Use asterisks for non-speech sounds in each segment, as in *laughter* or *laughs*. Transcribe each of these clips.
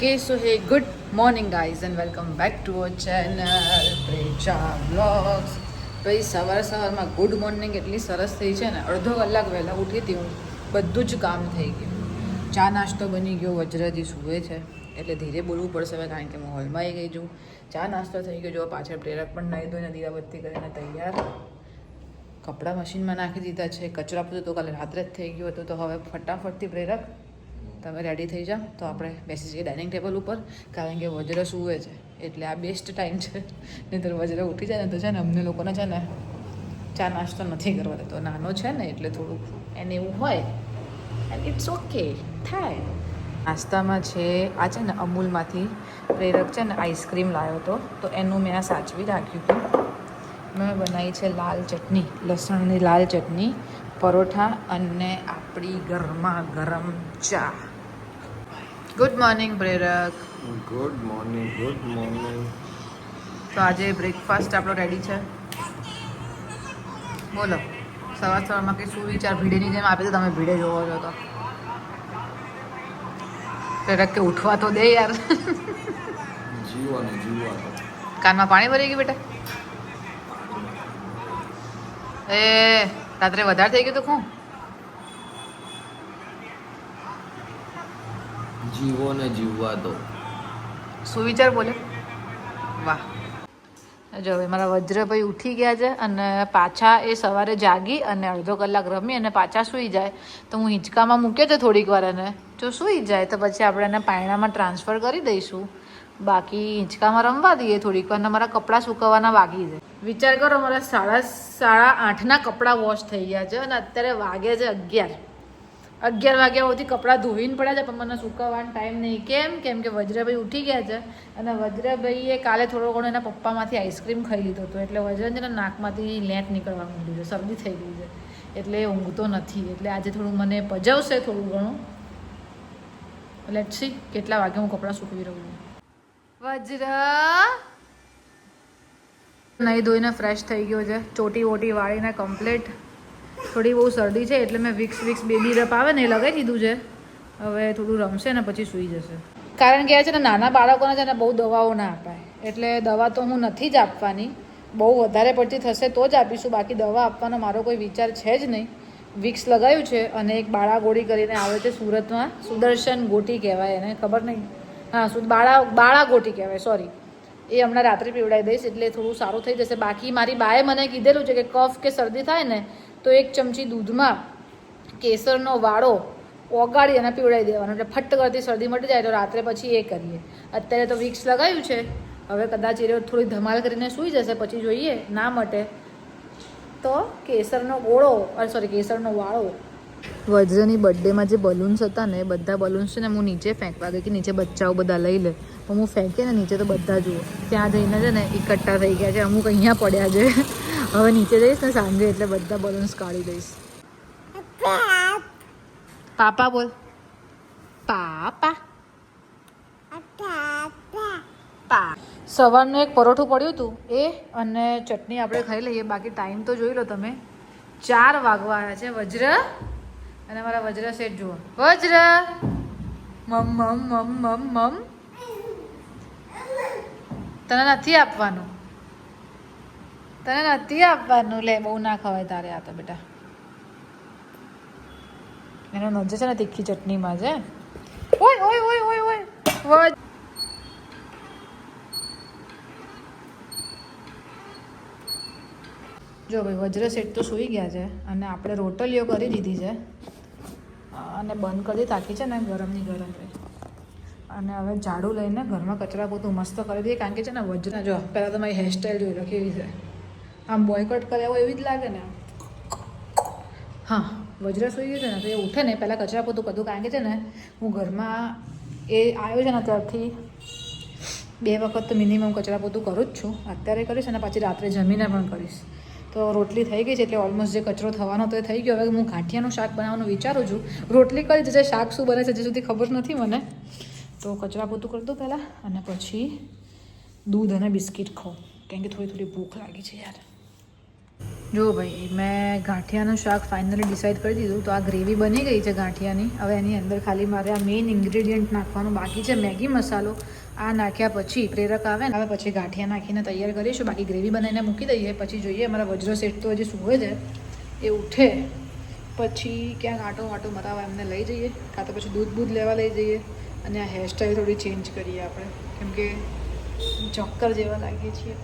Okay so hey good morning guys and welcome back to our channel Precha blogs ભાઈ, સવાર સવારમાં good morning એટલી સરસ થઈ છે ને, અડધો કલાક વહેલા ઉઠી હતી હું, બધું જ કામ થઈ ગયું. ચા નાસ્તો બની ગયો, વજ્રજી સૂવે છે, એટલે ધીરે બોલવું પડશે હવે, કારણ કે હું હોલમાં આવી ગઈ છું. ચા નાસ્તો થઈ ગયો, જો પાછળ પ્રેરક પણ નાહી ધોઈને દીવાબત્તી કરીને તૈયાર. કપડાં મશીનમાં નાખી દીધા છે, કચરા પૂછો તો કાલે રાત્રે જ થઈ ગયું હતું, તો હવે ફટાફટથી પ્રેરક તમે રેડી થઈ જાઓ, તો આપણે બેસી જઈએ ડાઇનિંગ ટેબલ ઉપર, કારણ કે વજ્ર સૂવે છે. એટલે આ બેસ્ટ ટાઈમ છે. નહીંતર વજ્ર ઉઠી જાય ને તો છે ને અમને લોકોને છે ને ચા નાસ્તો નથી કરવા દેતો. નાનો છે ને એટલે થોડુંક એને એવું હોય એન્ડ ઇટ્સ ઓકે થાય. નાસ્તામાં છે, આ છે ને અમૂલમાંથી પ્રેરક છે ને આઈસ્ક્રીમ લાવ્યો હતો, તો એનું મેં આ સાચવી રાખ્યું હતું. મેં બનાવી છે લાલ ચટણી, લસણની લાલ ચટણી, પરોઠા અને આપણી ગરમા ગરમ ચા. Good morning Prerak good morning good morning તો આજે બ્રેકફાસ્ટ આપણો રેડી છે? બોલો. સવાર સવારમાં કે શું વિચાર ભીડેની જેમ આપે તો તમે ભીડે જોવો છો તો. પ્રેરક કે ઉઠવા તો દે યાર. જીવો ને કાનમાં પાણી ભરી ગયું બેટા? એ રાત્રે વધારે થઈ ગયું તો શું? જીવો ને જીવવા દો. સુવિચાર બોલે? વાહ. જો હવે મારા વજ્રભાઈ ઉઠી ગયા છે અને પાછા એ સવારે જાગી અને અડધો કલાક રમી અને પાછા સૂઈ જાય. તો હું હિંચકામાં મૂક્યો છે થોડીક વાર એને. જો સૂઈ જાય તો પછી આપણે એને પાયણામાં ટ્રાન્સફર કરી દઈશું. બાકી હિંચકામાં રમવા દઈએ થોડીક વાર મારા કપડાં સુકવવાના વાગી જાય. વિચાર કરો, મારા સાડા સાડા આઠના કપડાં વોશ થઈ ગયા છે અને અત્યારે વાગે છે અગિયાર. અગિયાર વાગ્યા સુધી કપડાં ધોઈને પડ્યા છે, પણ મને સુકાવવાનો ટાઈમ નહીં. કેમ? કેમ કે વજ્રભાઈ ઉઠી ગયા છે અને વજ્રભાઈએ કાલે થોડો ઘણો એના પપ્પામાંથી આઈસ્ક્રીમ ખાઈ લીધો હતો. એટલે વજ્રન છે નાકમાંથી લેટ નીકળવા માંડ્યું છે શરદી થઈ ગઈ છે. એટલે એ ઊંઘતો નથી. એટલે આજે થોડું મને પજવશે થોડું ઘણું. લેટ સી કેટલા વાગે હું કપડાં સૂકવી રહું છું. વજ્ર નહીં ધોઈને ફ્રેશ થઈ ગયો છે. ચોટી વોટી વાળીને કમ્પ્લીટ થોડી બહુ શરદી છે એટલે મેં વિક્સ વિક્સ બેબી રપ આવે ને એ લગાવી દીધું છે. હવે થોડું રમશે ને પછી સૂઈ જશે. કારણ કે છે ને નાના બાળકોને છે ને બહુ દવાઓ ના અપાય. એટલે દવા તો હું નથી જ આપવાની. બહુ વધારે પડતી થશે તો જ આપીશું. બાકી દવા આપવાનો મારો કોઈ વિચાર છે જ નહીં. વિક્સ લગાવ્યું છે અને એક બાળા ગોળી કરીને આવે છે સુરતમાં. સુદર્શન ગોટી કહેવાય એને. ખબર નહીં? હા સુ બાળા બાળા ગોટી કહેવાય સોરી એ હમણાં રાત્રે પીવડાવી દઈશ એટલે થોડું સારું થઈ જશે. બાકી મારી બાએ મને કીધેલું છે કે કફ કે શરદી થાય ને, તો એક ચમચી દૂધમાં કેસરનો વાળો ઓગાળી અને પીવડાવી દેવાનો. એટલે ફટ કરતી શરદી મટી જાય તો રાત્રે પછી એ કરીએ. અત્યારે તો વિક્સ લગાવ્યું છે. હવે કદાચ એ થોડી ધમાલ કરીને સૂઈ જશે, પછી જોઈએ. ના મટે તો કેસરનો ગોળો સોરી કેસરનો વાળો વજ્રની બર્થડેમાં જે બલૂન્સ હતા ને બધા બલૂન્સ છે ને હું નીચે ફેંકવા ગઈ કે નીચે બચ્ચાઓ બધા લઈ લે. પણ ફેંકીએ ને નીચે તો બધા જુઓ. ત્યાં જઈને છે ને એકઠા થઈ ગયા છે. અમુક અહીંયા પડ્યા છે. હવે નીચે જઈશ ને સાંજે એટલે બધા બલૂન્સ કાઢી દઈશ. પાપા બોલ. પાપા. સવારનું એક પરોઠું પડ્યું હતું. એ અને ચટણી આપણે ખાઈ લઈએ. બાકી ટાઈમ તો જોઈ લો તમે. ચાર વાગવા આવ્યા છે. વજ્ર. અને મારા વજ્ર સેટ જુઓ. વજ્ર. મમ મમ મમ મમ મમ. તને નથી આપવાનું. તને નથી આપવાનું લે, બહુ ના ખવાય તારે આ તો બેટા. એનો નજર છે ને તીખી ચટણીમાં છે. ઓય ઓય ઓય ઓય ઓય. વજ. જો ભાઈ, વજ્ર સેટ તો સૂઈ ગયા છે અને આપણે રોટલીઓ કરી દીધી છે. અને બંધ કરી તાકી છે ને ગરમની ગરમ રહે. અને હવે ઝાડુ લઈને ઘરમાં કચરા પોતું મસ્ત કરી દઈએ. કારણ કે છે ને વજ્ર જો, પહેલાં તો મારી હેરસ્ટાઈલ જોઈ લો કેવી છે. આમ બોયકટ કર્યા હોય એવી જ લાગે ને. હા, વજ્ર સૂઈ ગયું છે ને તો એ ઉઠે ને, પહેલાં કચરા પોતું કરતું કારણ કે છે ને, હું ઘરમાં એ આવ્યો છે ને ત્યારથી બે વખત તો મિનિમમ કચરા પોતું કરું જ છું. અત્યારે કરીશ અને પાછી રાત્રે જમીને પણ કરીશ. તો રોટલી થઈ ગઈ છે એટલે ઓલમોસ્ટ જે કચરો થવાનો તો એ થઈ ગયો. હવે હું ગાંઠિયાનું શાક બનાવવાનું વિચારું છું. રોટલી કરી જશે શાક શું બને છે, હજી સુધી ખબર નથી મને. તો કચરા પોતું કરી દો પહેલાં અને પછી દૂધ અને બિસ્કિટ ખાઉં કેમ કે થોડી થોડી ભૂખ લાગી છે યાર. જો ભાઈ, મેં ગાંઠિયાનું શાક ફાઇનલી ડિસાઈડ કરી દીધું તો આ ગ્રેવી બની ગઈ છે ગાંઠિયાની. હવે એની અંદર ખાલી મારે આ મેઇન ઇન્ગ્રેડિયન્ટ નાખવાનું બાકી છે, મેગી મસાલો. આ નાખ્યા પછી પ્રેરક આવે ને, હવે પછી ગાંઠિયા નાખીને તૈયાર કરીશું. બાકી ગ્રેવી બનાવીને મૂકી દઈએ. પછી જોઈએ, અમારા વજ્ર સેટ તો હજી સૂવે છે. એ ઉઠે, પછી ક્યાંક આટો વાટો મરાવા એમને લઈ જઈએ. કાં તો પછી દૂધ બૂધ લેવા લઈ જઈએ. અને આ હેરસ્ટાઈલ થોડી ચેન્જ કરીએ આપણે. કેમ કે ચોક્કર જેવા લાગીએ છીએ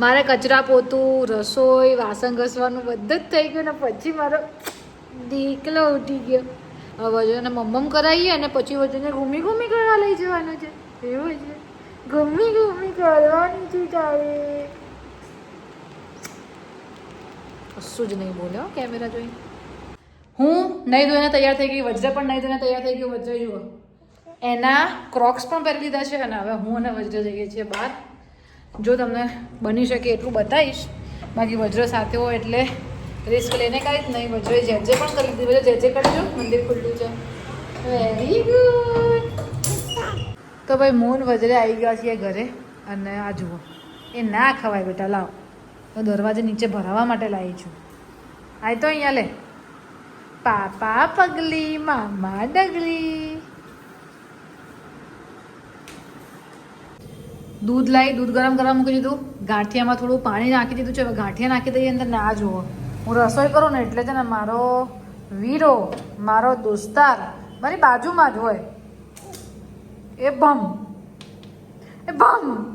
મારે કચરા પોતું, રસોઈ, વાસણ ઘસવાનું બધું જ થઈ ગયું ને પછી મારો દીકલો ઉઠી ગયો. હવે વજનને મમ્મમ કરાવીએ અને પછી વજનને ઘૂમી ઘૂમી કરવા લઈ જવાનું છે. એવું છે. ઘૂમી ઘૂમી કરવાની છે તારે. કશું જ નહીં બોલ્યો કેમેરા જોઈ હું નહીં ધોઈને તૈયાર થઈ ગઈ, વજ્ર પણ નહીં ધોઈને તૈયાર થઈ ગયું, વજ્ર જુઓ. એના ક્રોક્સ પણ પહેરી લીધા છે અને હવે હું અને વજ્ર જઈએ છીએ બહાર. જો તમને બની શકે એટલું બતાવીશ. બાકી વજ્ર સાથે હોય એટલે રિસ્ક લઈને કાંઈ જ નહીં. વજ્રે જે જે પણ કરી દીધી. વજ્ર જે જે કરજો. મંદિર ખુલ્લું છે. વેરી ગુડ તો ભાઈ મૂન વજરે આવી ગયા છીએ ઘરે અને આ જુઓ. એ ના ખવાય બેટા, લાવ. તો દરવાજે નીચે ભરાવા માટે લાવી છું. આય તો અહીંયા લે. પાપા પગલી, મામા ડગલી. દૂધ લાવી દૂધ ગરમ કરવા મૂકી દીધું. ગાંઠિયામાં થોડું પાણી નાખી દીધું છે. હવે ગાંઠિયા નાખી દઈએ અંદર ના જુઓ. હું રસોઈ કરું ને એટલે છે ને મારો વીરો, મારો દોસ્તાર, મારી બાજુમાં જ હોય. એ ભમ. એ ભમ.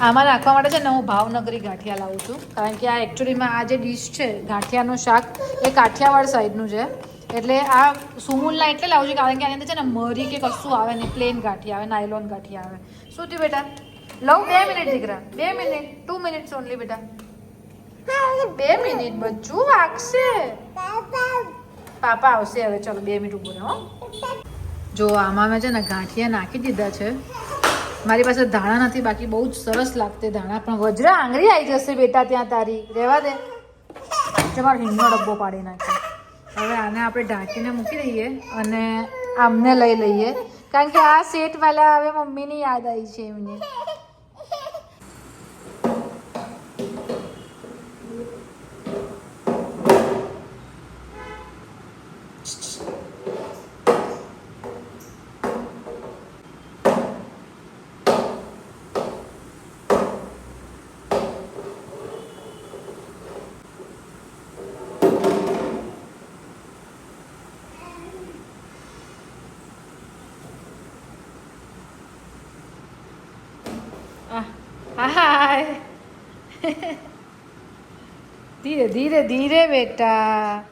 આમાં નાખવા માટે છે ને હું ભાવનગરી ગાંઠિયા લાવું છું. કારણ કે આ એકચ્યુઅલીમાં આ જે ડીશ છે, ગાંઠિયાનું શાક, એ કાઠિયાવાડ સાઈડનું છે. એટલે આ સુમુલના એટલે લાવજો કારણ કે આની અંદર છે ને મરી કે કશું આવે નહીં, પ્લેન ગાંઠી આવે, નાયલોન ગાંઠી આવે. શું થયું બેટા? લવ બે મિનિટ દીકરા, બે મિનિટ ટુ મિનિટ્સ ઓનલી બેટા. બે મિનિટ બચ્ચું વાગશે. પાપા આવશે હવે, ચલો બે મિનિટ ઊભો રહો જો આમાં મેં છે ને ગાંઠિયા નાખી દીધા છે. મારી પાસે ધાણા નથી, બાકી બહુ જ સરસ લાગતે ધાણા. પણ વજ્ર આંગળી આવી જશે બેટા ત્યાં તારી. રહેવા દે. તમારો હિંગનો ડબ્બો પાડી નાખે હવે આને આપણે ઢાંકીને મૂકી દઈએ અને આમને લઈ લઈએ. કારણ કે આ સેટ વાલા હવે મમ્મીની યાદ આવી છે એમને. હાય ધીરે ધીરે ધીરે બેટા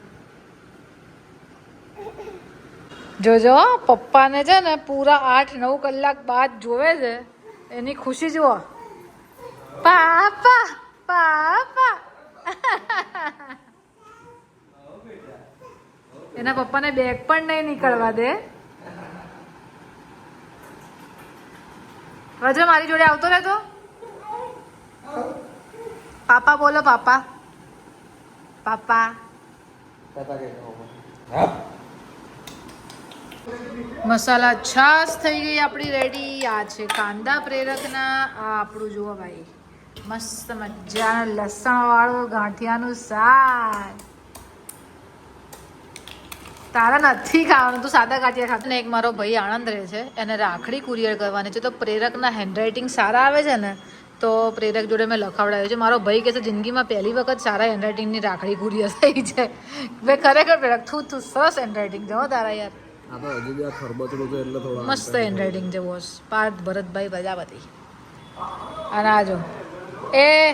જોજો, પપ્પાને છે ને પૂરા આઠ, નવ કલાક બાદ જોવે છે. એની ખુશી જુઓ. પાપા પાપા. *laughs* એના પપ્પાને બેગ પણ નહીં નીકળવા દે. વજ્ર મારી જોડે આવતો રહેતો? પાપા બોલો પાપા. પાપા. મસાલા છાશ થઈ ગઈ આપણી રેડી આ છે કાંદા પ્રેરકના. આ આપણું જુઓ ભાઈ. મસ્ત મજાનું લસણવાળું ગાંઠિયાનું શાક. તારા નથી ખાવાનું તું સાદા કાઠિયા ખાતો. ને એક મારો ભાઈ આણંદ રહે છે એને રાખડી કુરિયર કરવાની છે. તો પ્રેરકના હેન્ડરાઇટિંગ સારા આવે છે ને તો પ્રેરક જોડે મેં લખાવડાવ્યું છે. મારો ભાઈ કહે છે જિંદગીમાં પહેલી વખત સારા હેન્ડરાઇટિંગની રાખડી કુરિયર થઈ છે. મેં ખરેખર પ્રેરક થું થું સરસ હેન્ડરાઇટિંગ જવો તારા યાર. મસ્ત હેન્ડરાઇટિંગ છે બોસ. પાર્થ ભરતભાઈ પ્રજાપતિ. અને આ જો. એ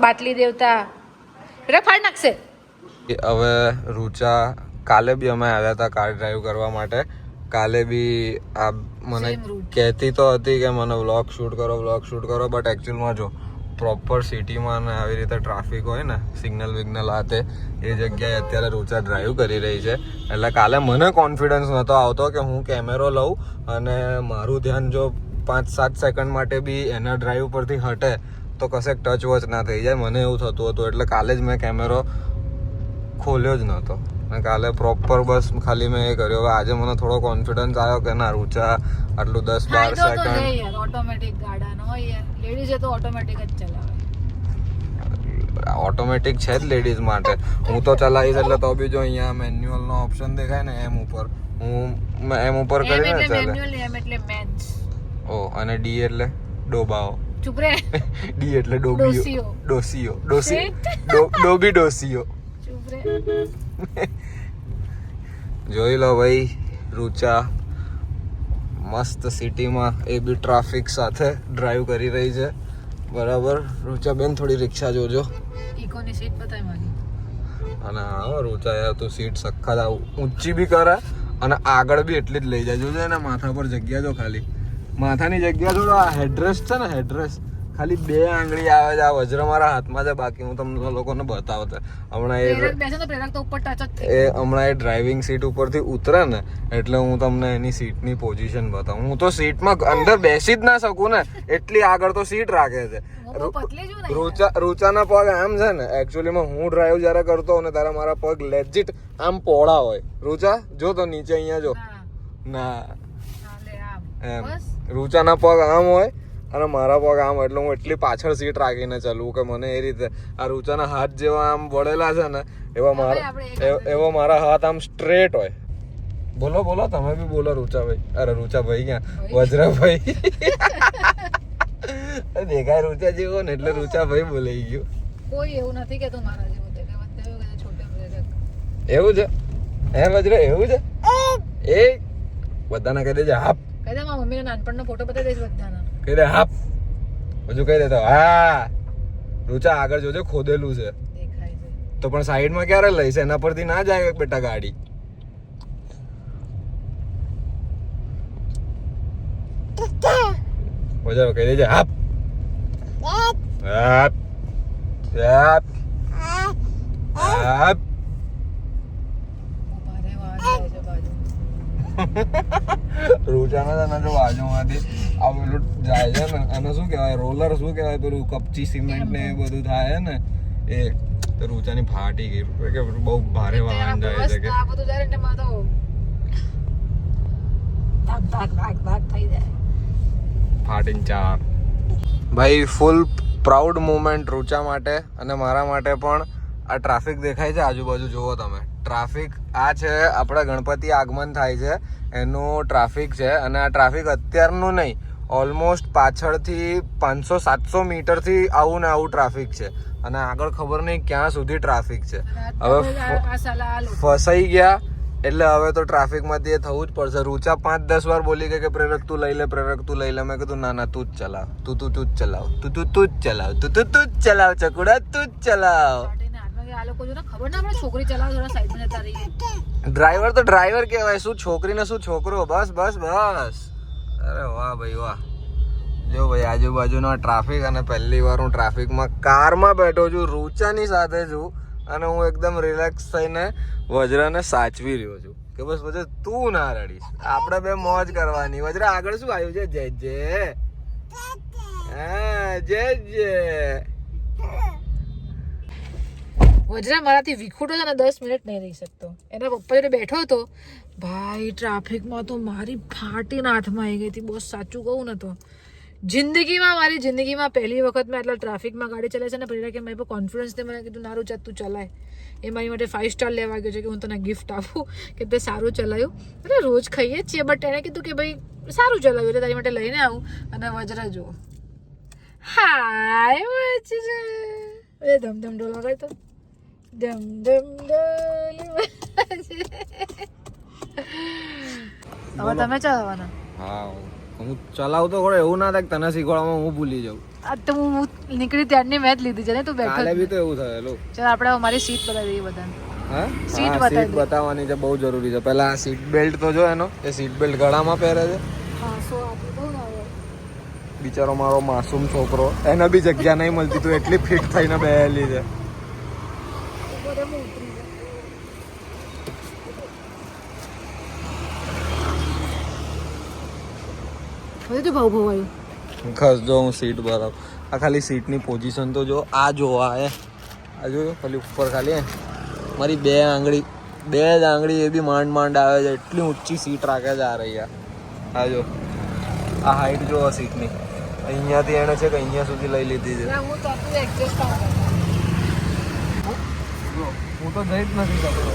બાટલી દેવતા. રે ફાડ નાખશે. હવે રૂચા કાલે બી અમે આવ્યા હતા કાર ડ્રાઈવ કરવા માટે. કાલે બી આ મને કહેતી તો હતી કે મને વ્લોગ શૂટ કરો વ્લોગ શૂટ કરો બટ એકચ્યુઅલમાં જો પ્રોપર સિટીમાં ને આવી રીતે ટ્રાફિક હોય ને સિગ્નલ વિગ્નલ આ તે એ જગ્યાએ અત્યારે રૂચા ડ્રાઈવ કરી રહી છે. એટલે કાલે મને કોન્ફિડન્સ નહોતો આવતો કે હું કેમેરો લઉં અને મારું ધ્યાન જો પાંચ સાત સેકન્ડ માટે બી એના ડ્રાઈવ પરથી હટે તો કશેક ટચ વચ ના થઈ જાય. મને એવું થતું હતું એટલે કાલે જ મેં કેમેરો ખોલ્યો જ નહોતો. કાલે પ્રોપર બસ ખાલી મેં એ કર્યો. હવે આજે મને થોડો કોન્ફિડન્સ આવ્યો કે ના રૂચા આટલું દસ બાર સેકન્ડ ઓટોમેટિક ગાડાનો લેડીઝે તો ઓટોમેટિક જ ચલાવે. ઓટોમેટિક છે જ લેડીઝ માટે. હું તો ચલાવીશ એટલે તો બી જો અહીંયા મેન્યુઅલ નો ઓપ્શન દેખાય ને એમ ઉપર. હું એમ ઉપર કરીને ચાલે. એમ એટલે મેચ ઓ અને ડી એટલે ડોબાઓ. ચૂપ રે. *laughs* ડી એટલે ડોબીઓ. ડોસીઓ. ડોસીઓ. ડોસી ડોબી ડોસીઓ. ચૂપ રે. જોઈ લો ભાઈ રૂચા મસ્ત સિટીમાં એ બી ટ્રાફિક સાથે ડ્રાઈવ કરી રહી છે. બરાબર? રૂચા બેન થોડી રિક્ષા જોજો. ઇકોની સીટ બતાવી મારી. અને હા રૂચા યાર તું સીટ સખત આવું ઊંચી બી કરે અને આગળ બી એટલી જ લઈ જાય. જોજો એના માથા પર જગ્યા જો ખાલી. માથાની જગ્યા જોડો આ હેડ્રેસ છે ને હેડ્રેસ ખાલી બે આંગળી આવે છે આ વજ્ર મારા હાથમાં છે બાકી હું તમને લોકોને બતાવતા. હમણાં એ એ હમણાં એ ડ્રાઇવિંગ સીટ ઉપરથી ઉતરે ને એટલે હું તમને એની સીટની પોઝિશન બતાવું. હું તો સીટમાં અંદર બેસી જ ના શકું ને એટલી આગળ તો સીટ રાખે છે. રૂચાના પગ આમ છે ને એકચ્યુઅલીમાં હું ડ્રાઈવ જ્યારે કરતો ને ત્યારે મારા પગ લેજિટ આમ પહોળા હોય. રૂચા જો તો નીચે અહીંયા જો. ના. એમ. રૂચાના પગ આમ હોય અને મારા પગ આમ એટલે હું એટલી પાછળ સીટ રાખીને ચાલવું કે મને એ રીતે આ રૂચાના હાથ જેવા આમ વળેલા છે ને એવા મારા એવો મારા હાથ આમ સ્ટ્રેટ હોય. બોલો બોલો તમે બી બોલો રૂચાભાઈ. અરે રૂચાભાઈ ક્યાં? વજ્રભાઈ. *laughs* દેખાય રૂચા જેવો ને એટલે રૂચાભાઈ બોલાઈ ગયો. કોઈ એવું નથી કે તું મારા જેવો એવું છે, હે વજ્ર એવું છે? એ બધાને કહી દેજે હાપ. કહી દે મમ્મીનો નાનપણનો ફોટો બતાવી દઈશ બધાનો. કહી દે હાપ. હજુ કહી દેતો હા. રૂચા આગળ જોજો ખોદેલું છે. તો પણ સાઈડમાં ક્યારે લઈશ એના પરથી ના જાય બેટા ગાડી. વજાવ કહી દેજે હાપ. હાપ. હાપ. હાપ ઊભા રે, વાળ જાય છે બાજુ. *laughs* રૂચાના તને જો બાજુમાંથી આ પેલું જાય છે ને અને શું કહેવાય રોલર શું કહેવાય પેલું કપચી સિમેન્ટ ને એ બધું થાય ને એ તો રૂચાની ફાટી ગઈ. કે બહુ ભારે વાહન જાય છે કે. આ બધું જાય એટલે મારે તો ભાગ ભાગ ભાગ ભાગ થઈ જાય. ફાટીને ચાર. ભાઈ ફૂલ પ્રાઉડ મુમેન્ટ રૂચા માટે અને મારા માટે પણ આ ટ્રાફિક દેખાય છે આજુબાજુ જુઓ તમે. ટ્રાફિક આ છે આપણા ગણપતિ આગમન થાય છે એનું ટ્રાફિક છે અને આ ટ્રાફિક અત્યારનું નહીં ઓલમોસ્ટ પાછળથી પાંચસો સાતસો મીટરથી આવું ને આવું ટ્રાફિક છે. અને આગળ ખબર નહીં ક્યાં સુધી ટ્રાફિક છે. હવે ફસાઈ ગયા એટલે હવે તો ટ્રાફિકમાંથી એ થવું જ પડશે. રૂચા પાંચ દસ વાર બોલી ગઈ કે પ્રેરક તું લઈ લે પ્રેરક તું લઈ લે. મેં કીધું ના ના તું જ ચલાવ. તું તું તું જ ચલાવ. તું તું તું જ ચલાવ. તું તું તું જ ચલાવ. ચકુડા તું જ ચલાવ. આ લોકો જો ખબર ના પડે છોકરી ચલાવે થોડા સાઈડમાં જતા રહીએ. ડ્રાઈવર તો ડ્રાઈવર કહેવાય શું છોકરીને શું છોકરો? બસ બસ બસ. અરે વાહ ભાઈ વાહ. જો ભાઈ આજુબાજુનો ટ્રાફિક અને પહેલી વાર હું ટ્રાફિકમાં કારમાં બેઠો છું રૂચાની સાથે છું અને હું એકદમ રિલેક્સ થઈને વજ્રને સાચવી રહ્યો છું. કે બસ વજ્ર તું ના રડીશ. આપણે બે મોજ કરવાની. વજ્ર આગળ શું આવ્યું છે? જય જય હા જય જય વજરા મારાથી વિખૂટો છે ને દસ મિનિટ નહીં રહી શકતો. એના પપ્પા જોડે બેઠો હતો. ભાઈ, ટ્રાફિકમાં તો મારી ફાટીના હાથમાં આવી ગઈ હતી. બહુ સાચું કહું ને તો. જિંદગીમાં, મારી જિંદગીમાં પહેલી વખત મેં આટલા ટ્રાફિકમાં ગાડી ચલાવી છે ને, પહેલા કે મેં કોન્ફિડન્સ મને કીધું નારું ચાત તું ચલાય. એ મારી માટે ફાઇવ સ્ટાર લેવા ગયો છે કે હું તને ગિફ્ટ આપું, કે તે સારું ચલાવ્યું એટલે રોજ ખાઈએ જ છીએ બટ એણે કીધું કે, ભાઈ, સારું ચલાવ્યું એટલે તારી માટે લઈને આવું. અને વજરા જુઓ. હાય, વજરા. એ ધમધમ ધમ ડોલ વગાડ ધમ ડોલ હવે તમે ચલાવવાના? હા હું ચલાવતો ખરો એવું ના થાય કે તને શીખવાડવામાં હું ભૂલી જાઉં. આ તો હું નીકળી ત્યારની મેં જ લીધી છે ને તું બેઠો કાલે બી તો એવું થયેલું ચાલ આપણે અમારી સીટ બતાવી દઈએ બધાને. હા? સીટ દે. બતાવવાની છે બહુ જરૂરી છે. પહેલા આ સીટ બેલ્ટ તો જો એનો એ સીટ બેલ્ટ ગળામાં પહેરે છે. હા સો આપી બહુ આવે બિચારો મારો માસૂમ છોકરો એને બી જગ્યા નહીં મળતી તું એટલી ફિટ થઈને બેહેલી છે. ઉપર એમ ઉતરી હવે તો ભાવ ભાવ આવ્યું ખસ જો હું સીટ બરાબર આ ખાલી સીટની પોઝિશન તો જો આ જોવા હે. એ આ જો ખાલી ઉપર ખાલી હે. મારી બે આંગળી બે જ આંગળી એ બી માંડ માંડ આવે છે. એટલી ઊંચી સીટ રાખે છે આ રહી આ. જો. આ હાઈટ જો આ સીટની અહીંયાથી એણે છે કે અહીંયા સુધી લઈ લીધી છે. હું તો એડજસ્ટ જો હું તો જઈ જ નથી શકતો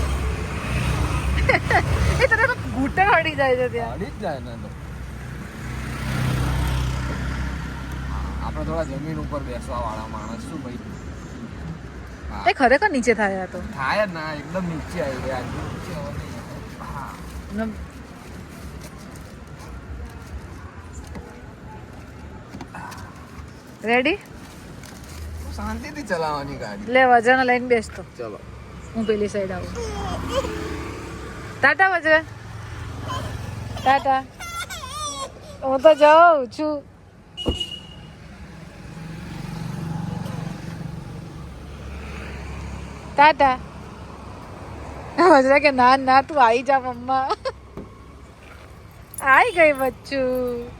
*laughs* એ તને તો ઘૂંટણ અડી જાય છે ત્યાં. અડી જ જાય ને તો આપણે થોડા જમીન ઉપર બેસવા વાળા માણસ શું ભાઈ? એ ખરેખર નીચે થાય આ તો. થાય જ ના એકદમ નીચે આવી ગયા. નીચે હવે નહીં. રેડી શાંતિથી ચલાવવાની ગાડી. લે વજન લઈને બેસતો ચલો. હું પેલી સાઈડ આવું. ટાટા વજન ટાટા. હું તો જાઉં છું. ટાટા. વજરા કે, ના ના, તું આવી જા, મમ્મા. આઈ ગઈ બચ્ચું.